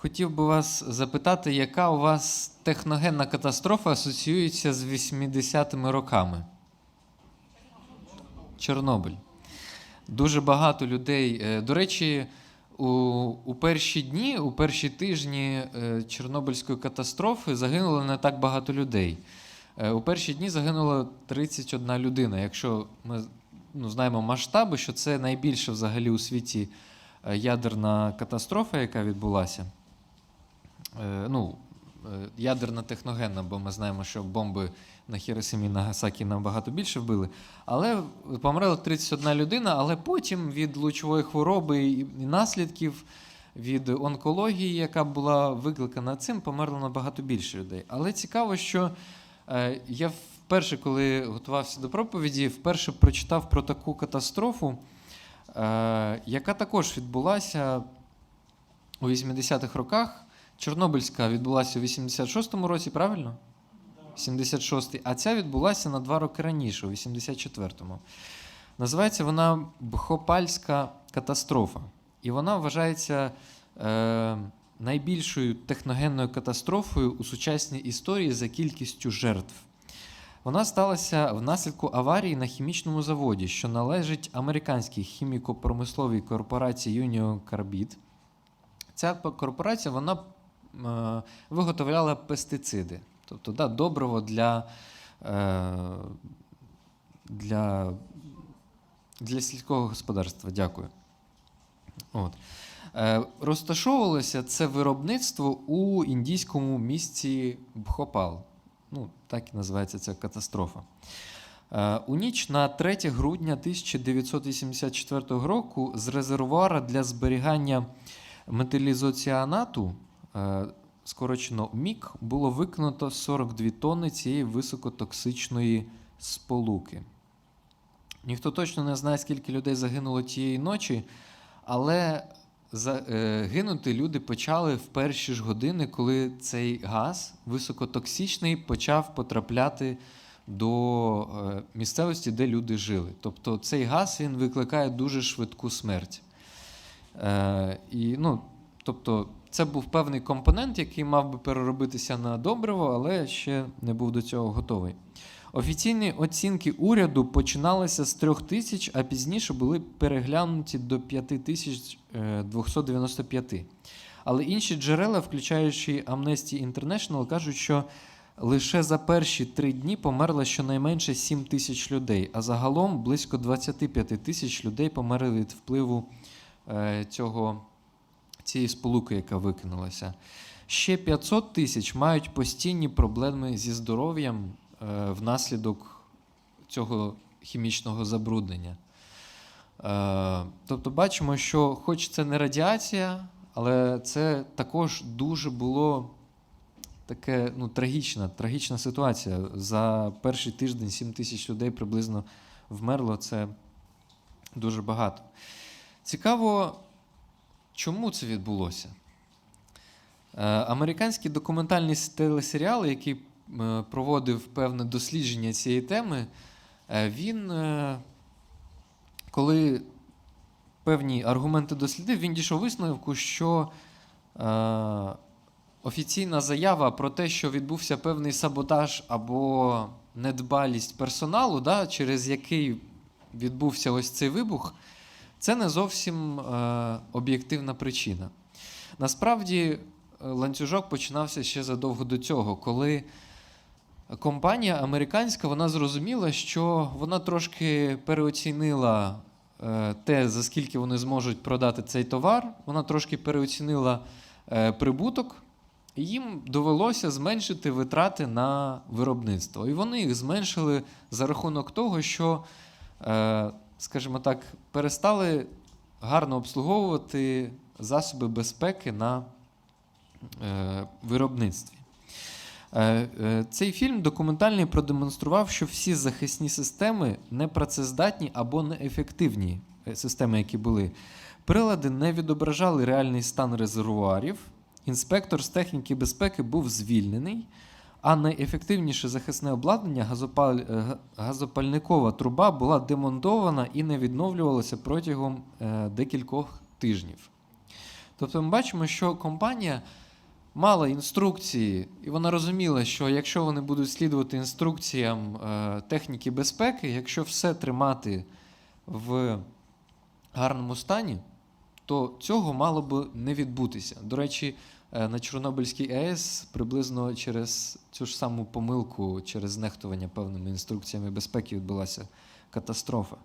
Хотів би вас запитати, яка у вас техногенна катастрофа асоціюється з 80-ми роками? Чорнобиль. Дуже багато людей. е, До речі, у, у перші дні, у перші тижні е, Чорнобильської катастрофи загинуло не так багато людей. Е, У перші дні загинуло 31 людина. Якщо ми ну, знаємо масштаби, що це найбільша взагалі у світі ядерна катастрофа, яка відбулася. Е, Ну, е, ядерна техногенна, бо ми знаємо, що бомби на Хіросимі і Нагасакі набагато більше вбили. Але померла 31 людина, але потім від лучової хвороби і наслідків від онкології, яка була викликана цим, померло набагато більше людей. Але цікаво, що е, я вперше, коли готувався до проповіді, вперше прочитав про таку катастрофу, яка також відбулася у 80-х роках. Чорнобильська відбулася у 86-му році, правильно? 76-й, а ця відбулася на два роки раніше, у 84-му. Називається вона Бхопальська катастрофа. І вона вважається е, найбільшою техногенною катастрофою у сучасній історії за кількістю жертв. Вона сталася внаслідку аварії на хімічному заводі, що належить американській хіміко-промисловій корпорації Union Carbide. Ця корпорація вона виготовляла пестициди, тобто да, добриво для, е, для, для сільського господарства. Дякую. От. Е, розташовувалося це виробництво у індійському місті Бхопал. Ну, так і називається ця катастрофа. Е, У ніч на 3 грудня 1984 року з резервуара для зберігання метилізоціанату, е, скорочено МІК, було викинуто 42 тонни цієї високотоксичної сполуки. Ніхто точно не знає, скільки людей загинуло тієї ночі, але е, гинути люди почали в перші ж години, коли цей газ високотоксичний почав потрапляти до е, місцевості, де люди жили. Тобто цей газ він викликає дуже швидку смерть. Е, і, ну, тобто, це був певний компонент, який мав би переробитися на добриво, але ще не був до цього готовий. Офіційні оцінки уряду починалися з 3 тисяч, а пізніше були переглянуті до 5295. Але інші джерела, включаючи Amnesty International, кажуть, що лише за перші три дні померло щонайменше 7 тисяч людей, а загалом близько 25 тисяч людей померли від впливу е, цього, цієї сполуки, яка викинулася. Ще 500 тисяч мають постійні проблеми зі здоров'ям е, внаслідок цього хімічного забруднення. Е, тобто бачимо, що хоч це не радіація, але це також дуже було таке ну, трагічна, трагічна ситуація. За перший тиждень 7 тисяч людей приблизно вмерло. Це дуже багато. Цікаво, чому це відбулося? Е, Американський документальний телесеріал, який е, проводив певне дослідження цієї теми, е, він, коли певні аргументи дослідив, він дійшов висновку, що офіційна заява про те, що відбувся певний саботаж або недбалість персоналу, да, через який відбувся ось цей вибух, це не зовсім е, об'єктивна причина. Насправді, е, ланцюжок починався ще задовго до цього, коли компанія американська вона зрозуміла, що вона трошки переоцінила е, те, за скільки вони зможуть продати цей товар. Вона трошки переоцінила е, прибуток, і їм довелося зменшити витрати на виробництво. І вони їх зменшили за рахунок того, що, е, скажімо так, перестали гарно обслуговувати засоби безпеки на е, виробництві. Е, е, Цей фільм документальний продемонстрував, що всі захисні системи непрацездатні або неефективні системи, які були. Прилади не відображали реальний стан резервуарів. Інспектор з техніки безпеки був звільнений, а найефективніше захисне обладнання газопаль... е, газопальникова труба була демонтована і не відновлювалася протягом е, декількох тижнів. Тобто ми бачимо, що компанія мала інструкції, і вона розуміла, що якщо вони будуть слідувати інструкціям е, техніки безпеки, якщо все тримати в гарному стані, то цього мало би не відбутися. До речі, на Чорнобильській АЕС приблизно через цю ж саму помилку, через нехтування певними інструкціями безпеки відбулася катастрофа.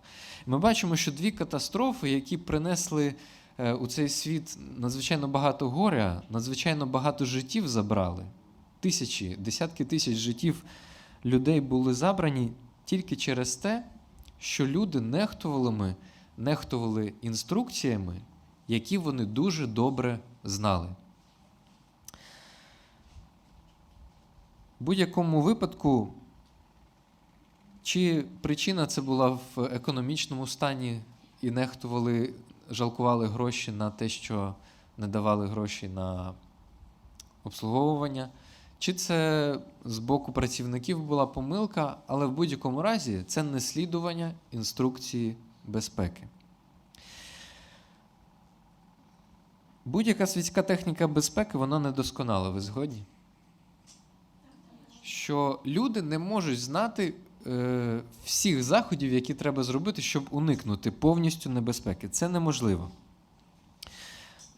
Ми бачимо, що дві катастрофи, які принесли е, у цей світ надзвичайно багато горя, надзвичайно багато життів забрали. Тисячі, десятки тисяч життів людей були забрані тільки через те, що люди нехтували, нехтували інструкціями, які вони дуже добре знали. В будь-якому випадку, чи причина це була в економічному стані і нехтували, жалкували гроші на те, що не давали гроші на обслуговування, чи це з боку працівників була помилка, але в будь-якому разі це не слідування інструкції безпеки. Будь-яка світська техніка безпеки, вона недосконала, ви згодні? Що люди не можуть знати е, всіх заходів, які треба зробити, щоб уникнути повністю небезпеки. Це неможливо.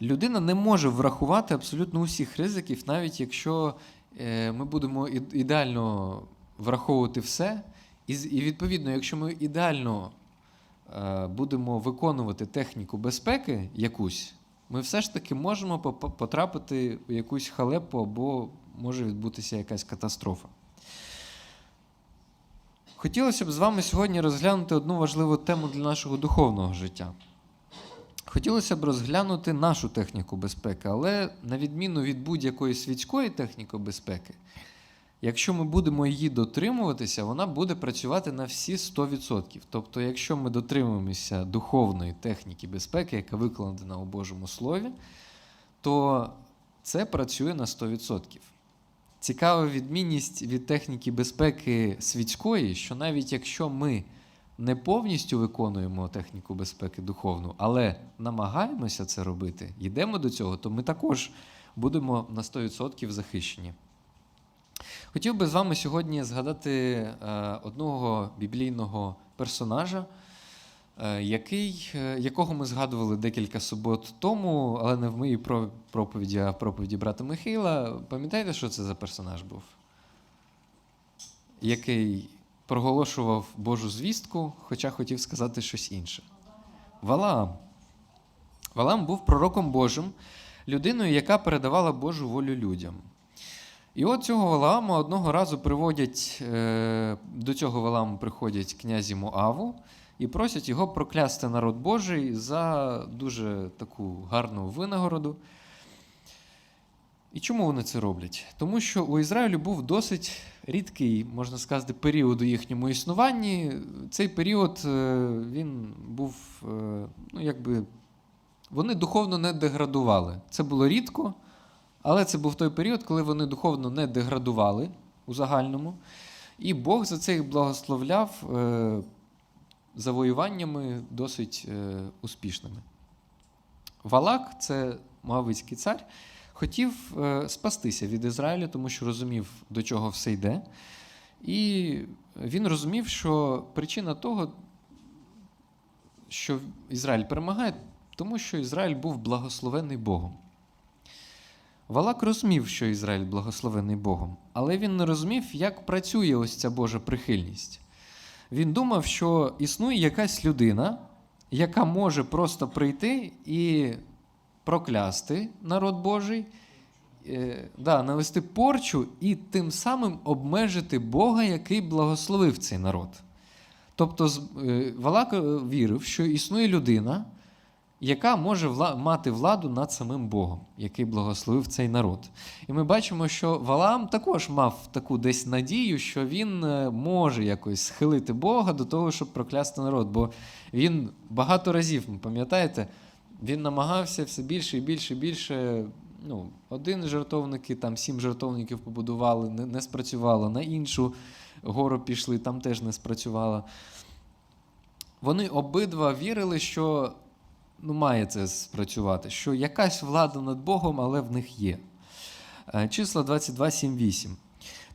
Людина не може врахувати абсолютно усіх ризиків, навіть якщо е, ми будемо ідеально враховувати все. І, і відповідно, якщо ми ідеально е, будемо виконувати техніку безпеки якусь, ми все ж таки можемо потрапити в якусь халепу або може відбутися якась катастрофа. Хотілося б з вами сьогодні розглянути одну важливу тему для нашого духовного життя. Хотілося б розглянути нашу техніку безпеки, але на відміну від будь-якої світської техніки безпеки, якщо ми будемо її дотримуватися, вона буде працювати на всі 100%. Тобто, якщо ми дотримуємося духовної техніки безпеки, яка викладена у Божому Слові, то це працює на 100%. Цікава відмінність від техніки безпеки світської, що навіть якщо ми не повністю виконуємо техніку безпеки духовну, але намагаємося це робити, йдемо до цього, то ми також будемо на 100% захищені. Хотів би з вами сьогодні згадати е, одного біблійного персонажа, який, е, якого ми згадували декілька субот тому, але не в моїй проповіді, а в проповіді брата Михайла. Пам'ятаєте, що це за персонаж був? Який проголошував Божу звістку, хоча хотів сказати щось інше. Валаам. Валаам був пророком Божим, людиною, яка передавала Божу волю людям. І от цього Валаама одного разу приводять, е, до цього Валааму приходять князі Моаву і просять його проклясти народ Божий за дуже таку гарну винагороду. І чому вони це роблять? Тому що у Ізраїлю був досить рідкий, можна сказати, період у їхньому існуванні. Цей період е, він був, е, ну якби, вони духовно не деградували. Це було рідко, але це був той період, коли вони духовно не деградували у загальному. І Бог за це їх благословляв е, завоюваннями досить е, успішними. Валак, це Моавицький цар, хотів е, спастися від Ізраїля, тому що розумів, до чого все йде. І він розумів, що причина того, що Ізраїль перемагає, тому що Ізраїль був благословений Богом. Валак розумів, що Ізраїль благословений Богом, але він не розумів, як працює ось ця Божа прихильність. Він думав, що існує якась людина, яка може просто прийти і проклясти народ Божий, е, да, навести порчу і тим самим обмежити Бога, який благословив цей народ. Тобто е, Валак е, вірив, що існує людина, яка може мати владу над самим Богом, який благословив цей народ. І ми бачимо, що Валаам також мав таку десь надію, що він е, може якось схилити Бога до того, щоб проклясти народ. Бо він багато разів, пам'ятаєте, він намагався все більше і більше і більше. Ну, один жертовник, там сім жертовників побудували, не, не спрацювало. На іншу гору пішли, там теж не спрацювало. Вони обидва вірили, що ну, має це спрацювати, що якась влада над Богом, але в них є. Е, Числа 22, 7, 8.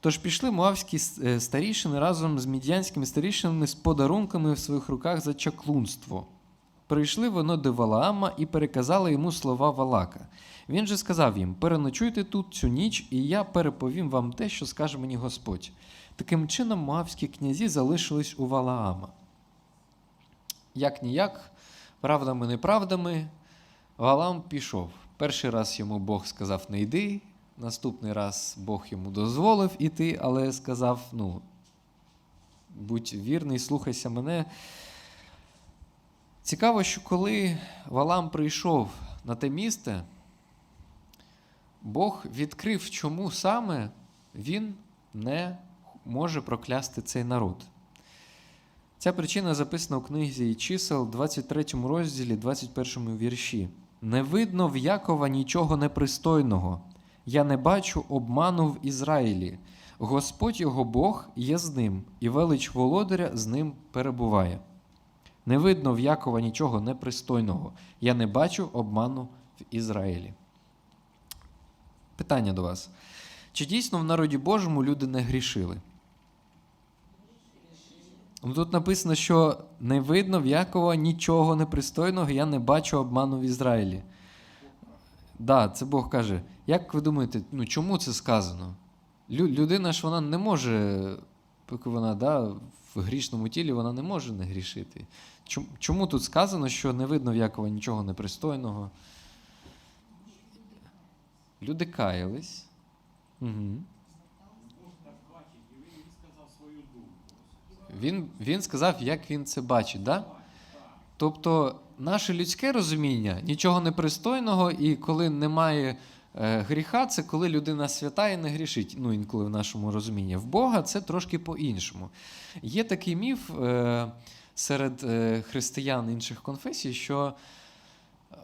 Тож пішли муавські е, старішини разом з мідянськими старішинами з подарунками в своїх руках за чаклунство. Прийшли воно до Валаама і переказали йому слова Валака. Він же сказав їм: переночуйте тут цю ніч, і я переповім вам те, що скаже мені Господь. Таким чином, муавські князі залишились у Валаама. Як ніяк, правдами неправдами, Валаам пішов. Перший раз йому Бог сказав: не йди. Наступний раз Бог йому дозволив іти, але сказав: ну, будь вірний, слухайся мене. Цікаво, що коли Валам прийшов на те місце, Бог відкрив, чому саме він не може проклясти цей народ. Ця причина записана у книзі чисел, 23 розділі, 21 вірші. Не видно в Якова нічого непристойного. Я не бачу обману в Ізраїлі. Господь його Бог є з ним, і велич володаря з ним перебуває. Не видно в Якова нічого непристойного. Я не бачу обману в Ізраїлі. Питання до вас. Чи дійсно в народі Божому люди не грішили? Ну, Тут написано, що не видно в Якова нічого непристойного, я не бачу обману в Ізраїлі. Да, це Бог каже. Як ви думаєте, ну чому це сказано? Лю- людина ж вона не може, поки вона да, в грішному тілі, вона не може не грішити. Чому, чому тут сказано, що не видно в Якова нічого непристойного? Люди каялись. Угу. Він, він сказав, як він це бачить. Да? Тобто, наше людське розуміння нічого непристойного, і коли немає е, гріха, це коли людина свята і не грішить. Ну, інколи в нашому розумінні. В Бога це трошки по-іншому. Є такий міф е, серед е, християн інших конфесій, що е,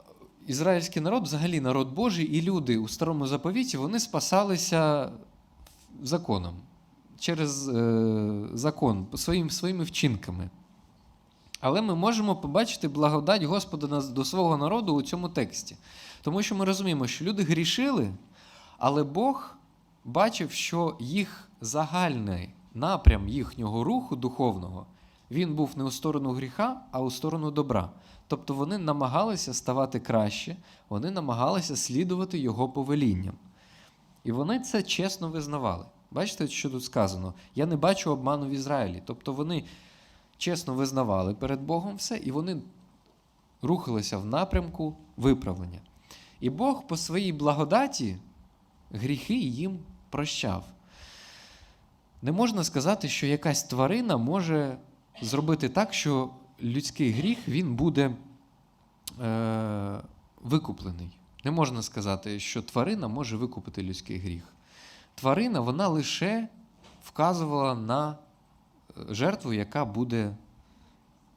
ізраїльський народ, взагалі народ Божий, і люди у старому заповіті вони спасалися законом через е, закон, своїм, своїми вчинками. Але ми можемо побачити благодать Господа до свого народу у цьому тексті. Тому що ми розуміємо, що люди грішили, але Бог бачив, що їх загальний напрям їхнього руху духовного він був не у сторону гріха, а у сторону добра. Тобто вони намагалися ставати краще, вони намагалися слідувати його повелінням. І вони це чесно визнавали. Бачите, що тут сказано? Я не бачу обману в Ізраїлі. Тобто вони чесно визнавали перед Богом все, і вони рухалися в напрямку виправлення. І Бог по своїй благодаті гріхи їм прощав. Не можна сказати, що якась тварина може зробити так, що людський гріх він буде е, викуплений. Не можна сказати, що тварина може викупити людський гріх. Тварина вона лише вказувала на е, жертву, яка буде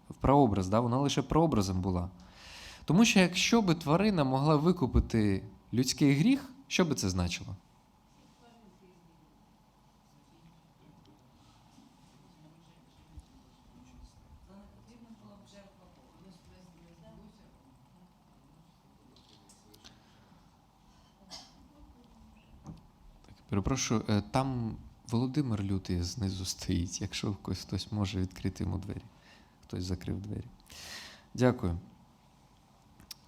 в прообраз. Да? Вона лише прообразом була. Тому що якщо би тварина могла викупити людський гріх, що би це значило? Перепрошую, е, там Володимир Лютий знизу стоїть, якщо хтось, хтось може відкрити йому двері. Хтось закрив двері. Дякую.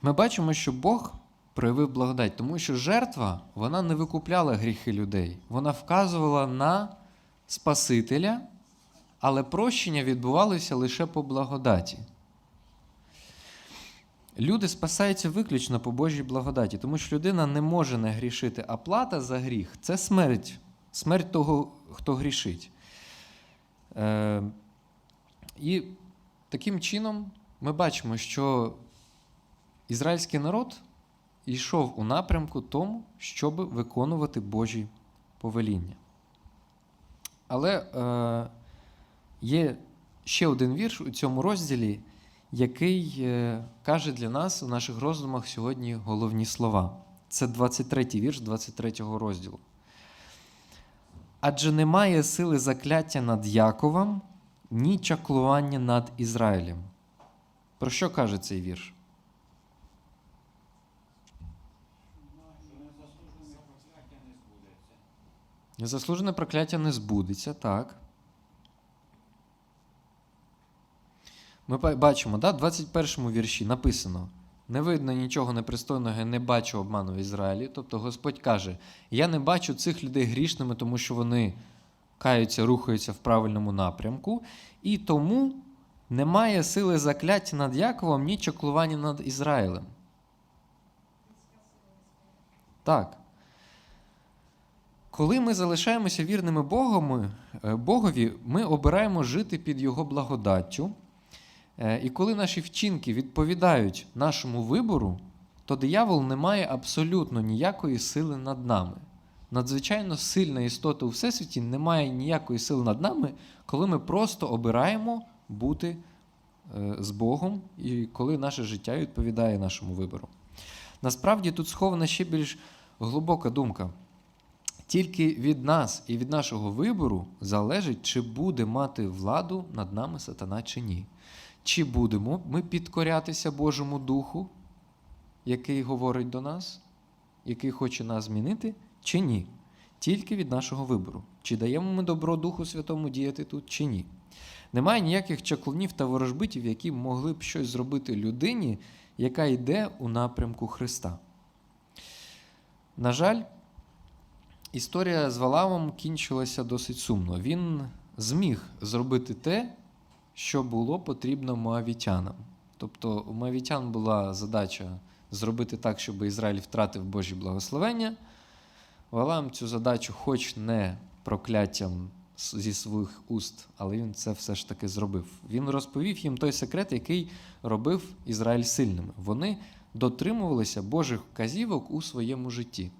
Ми бачимо, що Бог проявив благодать, тому що жертва вона не викупляла гріхи людей. Вона вказувала на Спасителя, але прощення відбувалося лише по благодаті. Люди спасаються виключно по Божій благодаті, тому що людина не може не грішити, а плата за гріх це смерть, смерть того, хто грішить. Е, і таким чином ми бачимо, що ізраїльський народ йшов у напрямку тому, щоб виконувати Божі повеління. Але е, є ще один вірш у цьому розділі, який е, каже для нас у наших роздумах сьогодні головні слова. Це 23-й вірш 23-го розділу. Адже немає сили закляття над Яковом, ні чаклування над Ізраїлем. Про що каже цей вірш? Незаслужене прокляття не збудеться, так. Ми бачимо, да, в 21 вірші написано: не видно нічого непристойного, і не бачу обману в Ізраїлі. Тобто Господь каже: Я не бачу цих людей грішними, тому що вони каються, рухаються в правильному напрямку, і тому немає сили закляття над Яковом, ні чоклування над Ізраїлем. Так. Коли ми залишаємося вірними Богом, е, Богові, ми обираємо жити під Його благодаттю. Е, І коли наші вчинки відповідають нашому вибору, то диявол не має абсолютно ніякої сили над нами. Надзвичайно сильна істота у Всесвіті не має ніякої сили над нами, коли ми просто обираємо бути е, з Богом і коли наше життя відповідає нашому вибору. Насправді тут схована ще більш глибока думка. Тільки від нас і від нашого вибору залежить, чи буде мати владу над нами сатана чи ні. Чи будемо ми підкорятися Божому Духу, який говорить до нас, який хоче нас змінити, чи ні. Тільки від нашого вибору. Чи даємо ми добро Духу Святому діяти тут, чи ні. Немає ніяких чаклунів та ворожбитів, які могли б щось зробити людині, яка йде у напрямку Христа. На жаль, історія з Валавом кінчилася досить сумно. Він зміг зробити те, що було потрібно моавітянам. Тобто у моавітян була задача зробити так, щоб Ізраїль втратив Божі благословення. Валаам цю задачу, хоч не прокляттям зі своїх уст, але він це все ж таки зробив. Він розповів їм той секрет, який робив Ізраїль сильними. Вони дотримувалися Божих вказівок у своєму житті.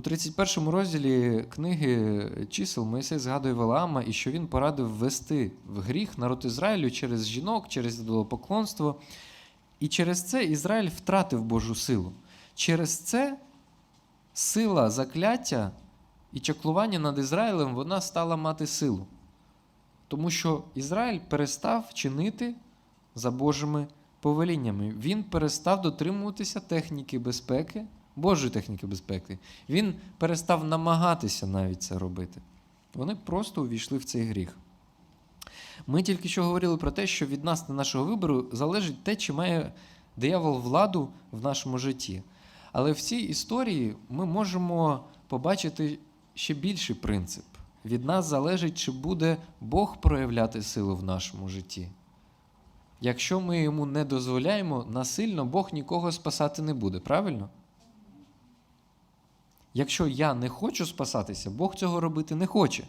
У 31 розділі книги чисел Моїсей згадує Валаама і що він порадив ввести в гріх народ Ізраїлю через жінок, через ідолопоклонство. І через це Ізраїль втратив Божу силу. Через це сила закляття і чаклування над Ізраїлем вона стала мати силу. Тому що Ізраїль перестав чинити за Божими повеліннями. Він перестав дотримуватися техніки безпеки, Божої техніки безпеки. Він перестав намагатися навіть це робити. Вони просто увійшли в цей гріх. Ми тільки що говорили про те, що від нас на нашого вибору залежить те, чи має диявол владу в нашому житті. Але в цій історії ми можемо побачити ще більший принцип. Від нас залежить, чи буде Бог проявляти силу в нашому житті. Якщо ми йому не дозволяємо, насильно Бог нікого спасати не буде, правильно? Якщо я не хочу спасатися, Бог цього робити не хоче.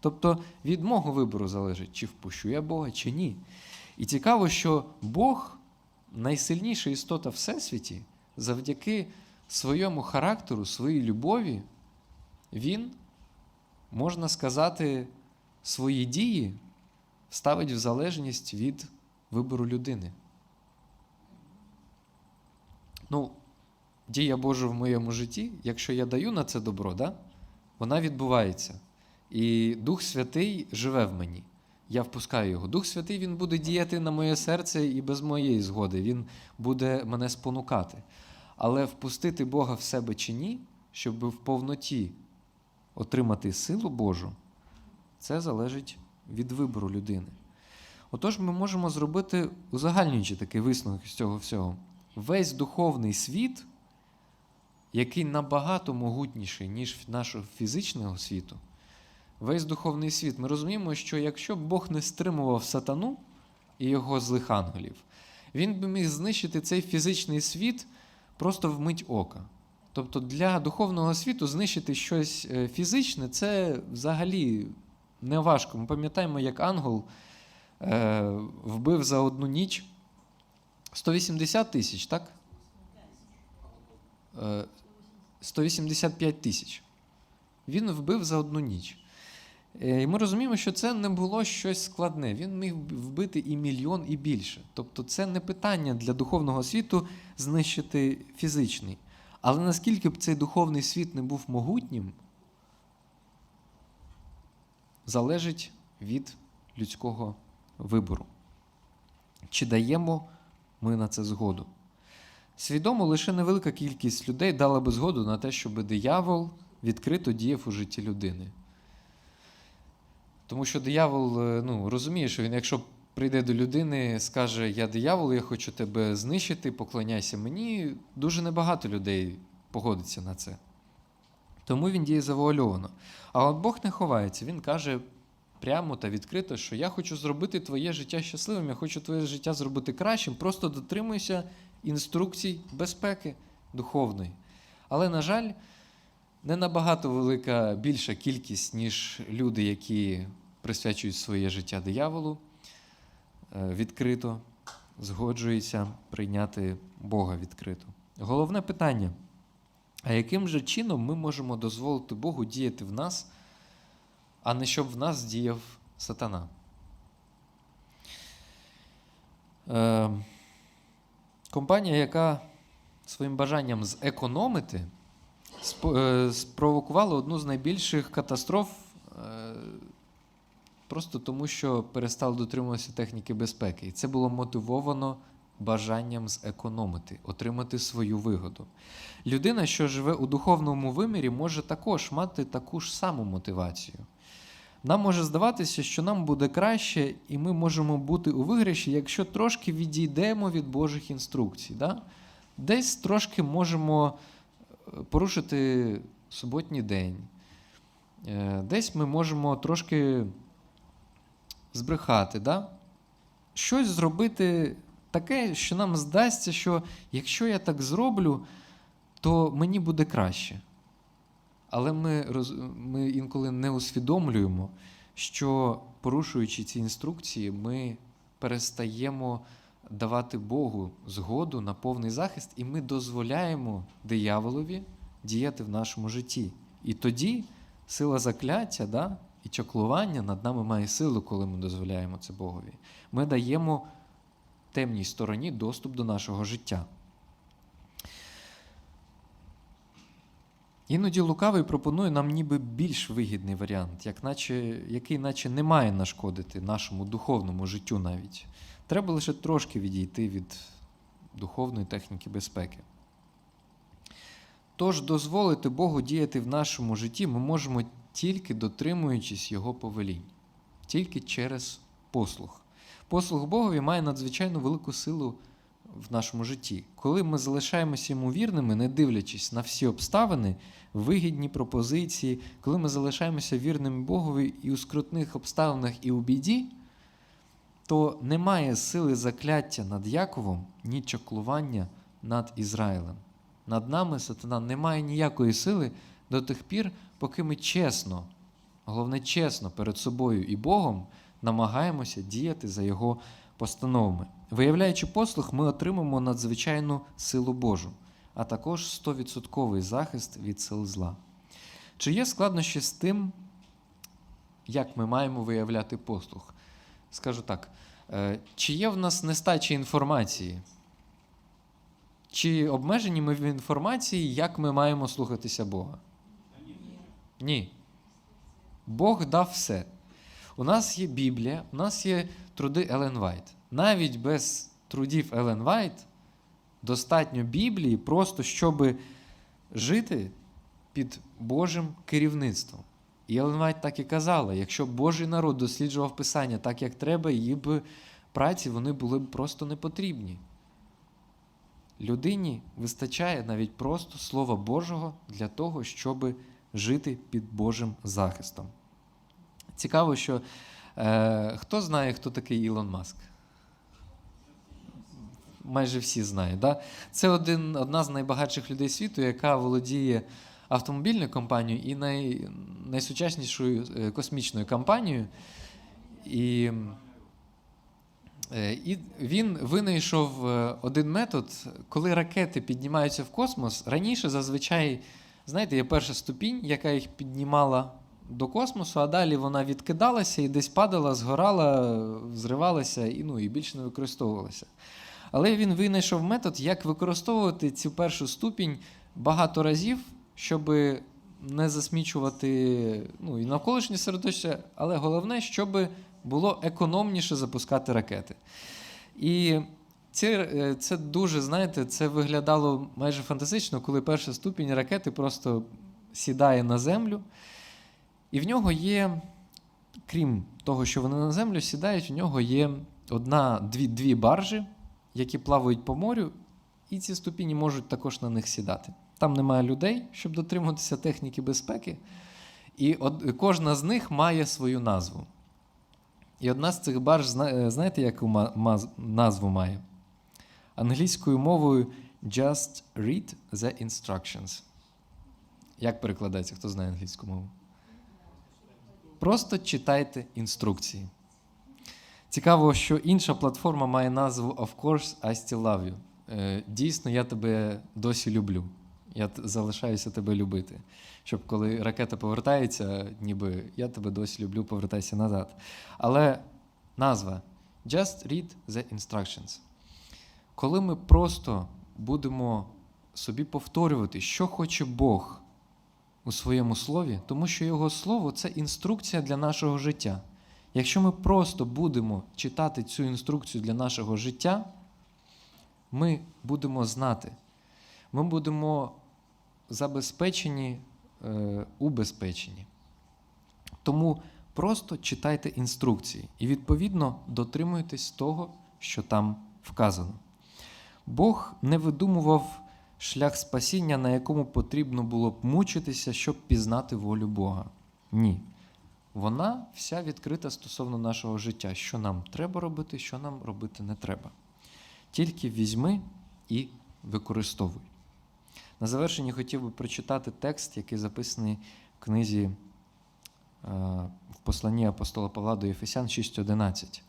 Тобто від мого вибору залежить, чи впущу я Бога, чи ні. І цікаво, що Бог найсильніша істота Всесвіті, завдяки своєму характеру, своїй любові, Він, можна сказати, свої дії ставить в залежність від вибору людини. Ну, дія Божа в моєму житті, якщо я даю на це добро, да, вона відбувається. І Дух Святий живе в мені. Я впускаю його. Дух Святий він буде діяти на моє серце і без моєї згоди. Він буде мене спонукати. Але впустити Бога в себе чи ні, щоб в повноті отримати силу Божу, це залежить від вибору людини. Отож, ми можемо зробити узагальнюючи такий висновок з цього всього. Весь духовний світ, який набагато могутніший, ніж нашого фізичного світу, весь духовний світ. Ми розуміємо, що якщо б Бог не стримував сатану і його злих ангелів, він би міг знищити цей фізичний світ просто в мить ока. Тобто для духовного світу знищити щось е, фізичне це взагалі не важко. Ми пам'ятаємо, як ангел е, вбив за одну ніч 180 тисяч, так? Е, 185 тисяч. Він вбив за одну ніч. Е, І ми розуміємо, що це не було щось складне. Він міг вбити і мільйон, і більше. Тобто, це не питання для духовного світу знищити фізичний. Але наскільки б цей духовний світ не був могутнім, залежить від людського вибору. Чи даємо ми на це згоду? Свідомо лише невелика кількість людей дала би згоду на те, щоб диявол відкрито діяв у житті людини. Тому що диявол е, ну, розуміє, що він, якщо прийде до людини, скаже: Я диявол, я хочу тебе знищити, поклоняйся мені, дуже небагато людей погодиться на це. Тому він діє завуальовано. А от Бог не ховається, він каже прямо та відкрито, що я хочу зробити твоє життя щасливим, я хочу твоє життя зробити кращим, просто дотримуйся інструкцій безпеки духовної. Але, на жаль, не набагато велика більша кількість, ніж люди, які присвячують своє життя дияволу, е, відкрито згоджуються прийняти Бога відкрито. Головне питання: а яким же чином ми можемо дозволити Богу діяти в нас, а не щоб в нас діяв сатана? Е, компанія, яка своїм бажанням зекономити, е, спровокувала одну з найбільших катастроф е, просто тому, що перестали дотримуватися техніки безпеки. І це було мотивовано бажанням зекономити, отримати свою вигоду. Людина, що живе у духовному вимірі, може також мати таку ж саму мотивацію. Нам може здаватися, що нам буде краще, і ми можемо бути у виграші, якщо трошки відійдемо від Божих інструкцій. Да? Десь трошки можемо е, порушити суботній день. Е, Десь ми можемо трошки збрехати, да? щось зробити таке, що нам здасться, що якщо я так зроблю, то мені буде краще. Але ми, ми інколи не усвідомлюємо, що порушуючи ці інструкції, ми перестаємо давати Богу згоду на повний захист, і ми дозволяємо дияволові діяти в нашому житті. І тоді сила закляття да, і чаклування над нами має силу, коли ми дозволяємо це Богові. Ми даємо темній стороні доступ до нашого життя. Іноді лукавий пропонує нам ніби більш вигідний варіант, як наче, який наче не має нашкодити нашому духовному життю навіть. Треба лише трошки відійти від духовної техніки безпеки. Тож дозволити Богу діяти в нашому житті ми можемо тільки дотримуючись Його повелінь, тільки через послух. Послух Богові має надзвичайно велику силу в нашому житті. Коли ми залишаємося йому вірними, не дивлячись на всі обставини, вигідні пропозиції, коли ми залишаємося вірними Богові і у скрутних обставинах, і у біді, то немає сили закляття над Яковом, ні чаклування над Ізраїлем. Над нами сатана не має ніякої сили до тих пір, поки ми чесно, головне чесно перед собою і Богом намагаємося діяти за Його постановами. Виявляючи послух, ми отримаємо надзвичайну силу Божу, а також 100% захист від сил зла. Чи є складнощі з тим, як ми маємо виявляти послух? Скажу так, е, чи є в нас нестача інформації? Чи обмежені ми в інформації, як ми маємо слухатися Бога? Ні. Бог дав все. У нас є Біблія, у нас є труди Елен Вайт. Навіть без трудів Елен Вайт достатньо Біблії, просто щоб жити під Божим керівництвом. І Елен Вайт так і казала: якщо Божий народ досліджував Писання так, як треба, її б праці вони були б просто не потрібні. Людині вистачає навіть просто Слова Божого для того, щоб жити під Божим захистом. Цікаво, що е, хто знає, хто такий Ілон Маск? Майже всі знають. Да? Це один, одна з найбагатших людей світу, яка володіє автомобільною компанією і най, найсучаснішою е, космічною компанією. І, е, і він винайшов е, один метод, коли ракети піднімаються в космос. Раніше зазвичай, знаєте, є перша ступінь, яка їх піднімала до космосу, а далі вона відкидалася і десь падала, згорала, взривалася і, ну, і більше не використовувалася. Але він винайшов метод, як використовувати цю першу ступінь багато разів, щоб не засмічувати ну, і навколишнє середовище, але головне, щоб було економніше запускати ракети. І це, е, це дуже, знаєте, це виглядало майже фантастично, коли перша ступінь ракети просто сідає на землю, і в нього є, крім того, що вони на землю сідають, в нього є одна, дві, дві баржі, які плавають по морю, і ці ступіні можуть також на них сідати. Там немає людей, щоб дотримуватися техніки безпеки, і кожна з них має свою назву. І одна з цих барж, е, знаєте, яку назву має? Англійською мовою Just read the instructions. Як перекладається, хто знає англійську мову? Просто читайте інструкції. Цікаво, що інша платформа має назву Of course, I still love you. Е, Дійсно, я тебе досі люблю. Я залишаюся тебе любити. Щоб коли ракета повертається, ніби я тебе досі люблю, повертайся назад. Але назва Just read the instructions. Коли ми просто будемо собі повторювати, що хоче Бог у своєму слові, тому що Його слово це інструкція для нашого життя. Якщо ми просто будемо читати цю інструкцію для нашого життя, ми будемо знати, ми будемо забезпечені, е, убезпечені. Тому просто читайте інструкції і, відповідно, дотримуйтесь того, що там вказано. Бог не видумував шлях спасіння, на якому потрібно було б мучитися, щоб пізнати волю Бога. Ні. Вона вся відкрита стосовно нашого життя, що нам треба робити, що нам робити не треба. Тільки візьми і використовуй. На завершення хотів би прочитати текст, який записаний в книзі е, в посланні апостола Павла до Єфесян 6.11.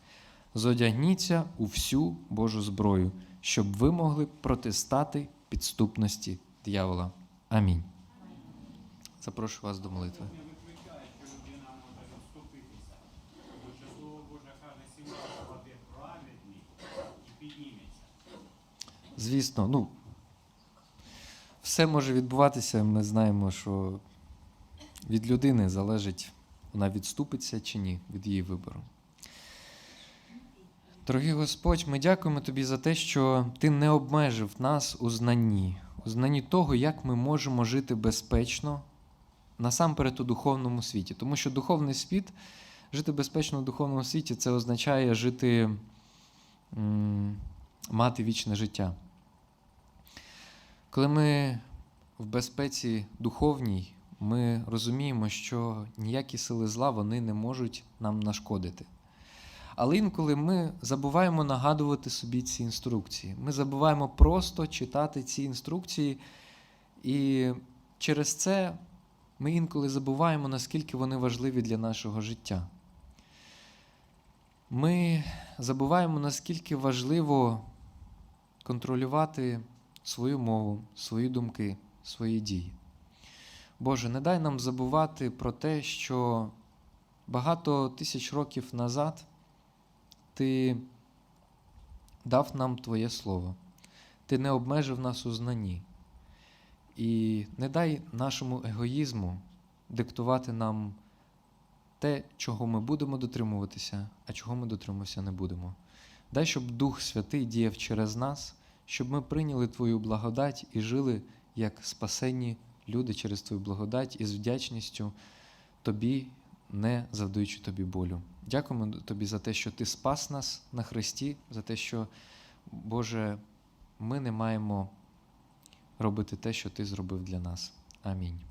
Зодягніться у всю Божу зброю, щоб ви могли протистати підступності диявола. Амінь. Запрошую вас до молитви. не виключає, що людина може відступитися. Тому що слово Боже каже, сім'я впаде праведний і підніметься. Звісно, ну, все може відбуватися. Ми знаємо, що від людини залежить, вона відступиться чи ні від її вибору. Дорогий Господь, ми дякуємо Тобі за те, що Ти не обмежив нас у знанні, у знанні того, як ми можемо жити безпечно насамперед у духовному світі. Тому що духовний світ, жити безпечно у духовному світі, це означає жити, мати вічне життя. Коли ми в безпеці духовній, ми розуміємо, що ніякі сили зла вони не можуть нам нашкодити. Але інколи ми забуваємо нагадувати собі ці інструкції. Ми забуваємо просто читати ці інструкції, і через це ми інколи забуваємо, наскільки вони важливі для нашого життя. Ми забуваємо, наскільки важливо контролювати свою мову, свої думки, свої дії. Боже, не дай нам забувати про те, що багато тисяч років назад Ти дав нам Твоє Слово, Ти не обмежив нас у знанні. І не дай нашому егоїзму диктувати нам те, чого ми будемо дотримуватися, а чого ми дотримуватися не будемо. Дай, щоб Дух Святий діяв через нас, щоб ми прийняли Твою благодать і жили як спасенні люди через Твою благодать і з вдячністю Тобі, не завдаючи Тобі болю. Дякуємо Тобі за те, що Ти спас нас на Христі, за те, що, Боже, ми не маємо робити те, що Ти зробив для нас. Амінь.